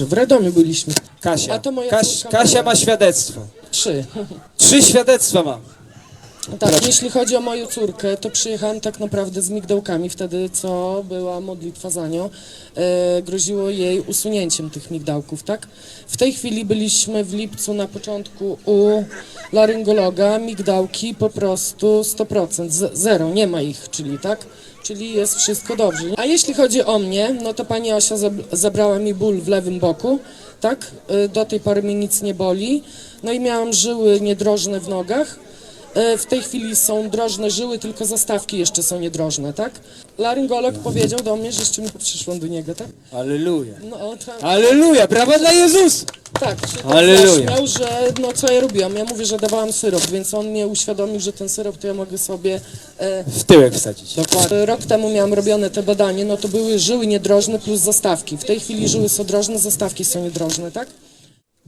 W Radomiu byliśmy. Kasia. A to moja Kaś, córka Kasia ma świadectwo. Trzy. Trzy świadectwa ma. Tak, jeśli chodzi o moją córkę, to przyjechałam tak naprawdę z migdałkami wtedy, co była modlitwa za nią. E, groziło jej usunięciem tych migdałków, tak? W tej chwili byliśmy w lipcu na początku u laryngologa, migdałki po prostu 100%, z, zero, nie ma ich, czyli tak? Czyli jest wszystko dobrze. A jeśli chodzi o mnie, no to pani zab- zabrała mi ból w lewym boku, tak? E, do tej pory mnie nic nie boli. No i miałam żyły niedrożne w nogach. E, W tej chwili są drożne żyły, tylko zastawki jeszcze są niedrożne, tak? Laryngolog powiedział do mnie, że jeszcze mi przyszłam do niego, tak? Aleluja. No to, Aleluja, brawa dla Jezusa. tak, się zaśmiał, że no co ja robiłam? Ja mówię, że dawałam syrop, więc on mnie uświadomił, że ten syrop to ja mogę sobie... E, W tyłek wsadzić. Dokładnie. Rok temu miałam robione te badanie, no to były żyły niedrożne plus zastawki. W tej chwili żyły są drożne, zastawki są niedrożne, tak?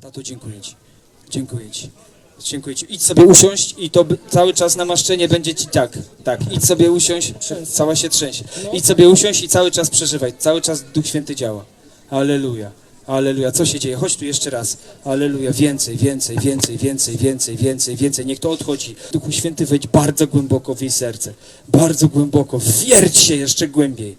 Tato, dziękuję ci. Dziękuję ci. Dziękuję ci. Idź sobie usiąść i to cały czas namaszczenie będzie ci tak. Tak, idź sobie usiąść, cała się trzęsie. No. Idź sobie usiąść i cały czas przeżywaj. Cały czas Duch Święty działa. Aleluja. Aleluja. Co się dzieje? Chodź tu jeszcze raz. Aleluja. Więcej, więcej, więcej, więcej, więcej, więcej, więcej. Niech to odchodzi. Duchu Święty wejdź bardzo głęboko w jej serce. Bardzo głęboko. Wierć się jeszcze głębiej.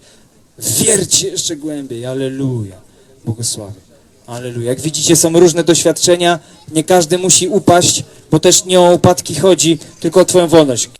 Wierć się jeszcze głębiej. Aleluja. Błogosławię. Aleluja. Jak widzicie, są różne doświadczenia. Nie każdy musi upaść, bo też nie o upadki chodzi, tylko o Twoją wolność.